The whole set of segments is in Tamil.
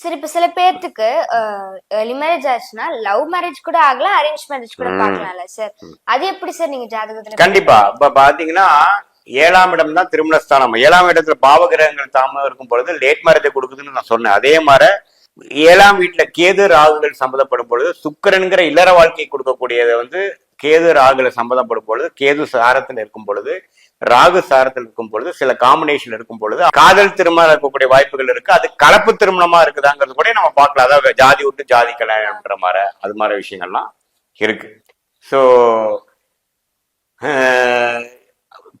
சரி இப்ப சில பேர்த்துக்கு ஏர்லி மேரேஜ் ஆச்சுன்னா லவ் மேரேஜ் கூட ஆகலாம் அரேஞ்ச் மேரேஜ் கூட ம். பார்க்கலாம்ல சார் அது எப்படி சார் நீங்க ஜாதகத்துல கண்டிப்பா. இப்ப பாத்தீங்கன்னா ஏழாம் இடம் தான் திருமணஸ்தானம் ஏழாம் இடத்துல பாவகிரகங்கள் தாமதம் இருக்கும் பொழுது லேட் மேரேஜை கொடுக்குதுன்னு நான் சொன்னேன். அதே மாதிரி ஏழாம் வீட்டுல கேது ராகுகள் சம்மந்தப்படும் பொழுது சுக்கிரன்கிற இல்லற வாழ்க்கையை கொடுக்கக்கூடியதை வந்து கேது ராகுல சம்மதப்படும் பொழுது கேது சாரத்தில் இருக்கும் பொழுது ராகு சாரத்தில் இருக்கும் பொழுது சில காம்பினேஷன் இருக்கும் பொழுது காதல் திருமணம் இருக்கக்கூடிய வாய்ப்புகள் இருக்கு. அது கலப்பு திருமணமா இருக்குதாங்கிறது கூட நம்ம பார்க்கலாம். அதாவது ஜாதி விட்டு ஜாதி கல்யாணம்ன்ற மாதிரி அது மாதிரி விஷயங்கள்லாம் இருக்கு. ஸோ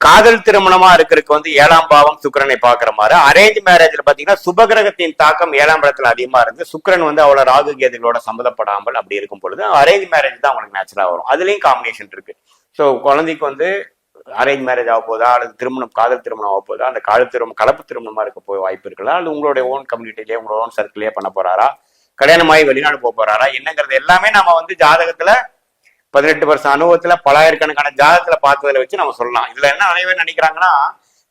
காதல் திருமணமா இருக்கிறதுக்கு வந்து ஏழாம் பாவம் சுக்கரனை பாக்குற மாதிரி. அரேஞ்ச் மேரேஜ்ல பாத்தீங்கன்னா சுபகிரகத்தின் தாக்கம் ஏழாம் இடத்துல அதிகமா இருந்து சுக்கரன் வந்து அவ்வளவு ராகு கேதுகளோட சம்மந்தப்படாமல் அப்படி இருக்கும் பொழுது அரேஞ்ச் மேரேஜ் தான் அவனுக்கு நேச்சுரலா வரும். அதுலயும் காம்பினேஷன் இருக்கு. ஸோ குழந்தைக்கு வந்து அரேஞ்ச் மேரேஜ் ஆக போதா அல்லது திருமணம் காதல் திருமணம் ஆக போதா அந்த காதல் திருமணம் கலப்பு திருமணமா இருக்க போய் வாய்ப்பு இருக்கலாம் அல்லது உங்களுடைய ஓன் கம்யூனிட்டிலேயே உங்களோட ஓன் சர்க்கிளே பண்ண போறாரா? கல்யாணமாகி வெளிநாடு போக போறாரா? என்னங்கிறது எல்லாமே நம்ம வந்து ஜாதகத்துல பதினெட்டு வருஷம் அனுபவத்துல பலாயிரக்கணக்கான ஜாதகத்துல பார்த்ததுல வச்சு நம்ம சொல்லலாம். இதுல என்ன அனைவரும் நினைக்கிறாங்கன்னா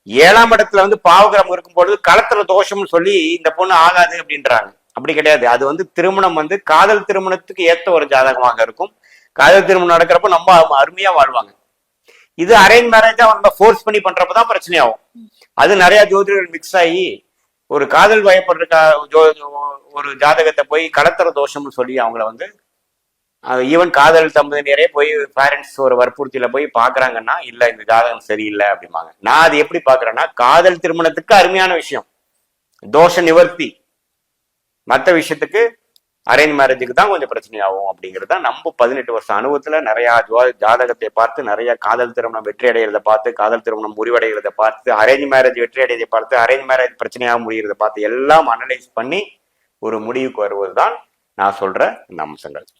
ஏழாம் இடத்துல வந்து பாவகிரகம் இருக்கும் பொழுது களத்துல தோஷம்னு சொல்லி இந்த பொண்ணு ஆகாது அப்படின்றாங்க. அப்படி கிடையாது. அது வந்து திருமணம் வந்து காதல் திருமணத்துக்கு ஏத்த ஒரு ஜாதகமாக இருக்கும். காதல் திருமணம் நடக்கிறப்ப நம்ம அருமையா வாழ்வாங்க. இது அரேஞ்ச் மேரேஜா நம்ம ஃபோர்ஸ் பண்ணி பண்றப்பதான் பிரச்சனையாகும். அது நிறைய ஜோதிடர்கள் மிக்ஸ் ஆகி ஒரு காதல் வயப்படுற ஒரு ஜாதகத்தை போய் கடத்தர தோஷம்னு சொல்லி அவங்கள வந்து ஈவன் காதல் தம்பதியினரே போய் பேரண்ட்ஸ் ஒரு வற்புறுத்தியில போய் பாக்குறாங்கன்னா இல்ல இந்த ஜாதகம் சரியில்லை அப்படிம்பாங்க. நான் அது எப்படி பாக்குறேன்னா காதல் திருமணத்துக்கு அருமையான விஷயம். தோஷ நிவர்த்தி. மற்ற விஷயத்துக்கு அரேஞ்ச் மேரேஜுக்கு தான் கொஞ்சம் பிரச்சனையாகும் அப்படிங்கிறது தான் நம்ம பதினெட்டு வருஷம் அனுபவத்துல நிறைய ஜோ- ஜாதகத்தை பார்த்து நிறைய காதல் திருமணம் வெற்றி அடைகிறத பார்த்து காதல் திருமணம் முறிவடைகிறத பார்த்து அரேஞ்ச் மேரேஜ் வெற்றி அடைகிறதை பார்த்து அரேஞ்ச் மேரேஜ் பிரச்சனையாக முடிகிறத பார்த்து எல்லாம் அனலைஸ் பண்ணி ஒரு முடிவுக்கு வருவது தான் நான் சொல்ற இந்த அம்சங்கள்.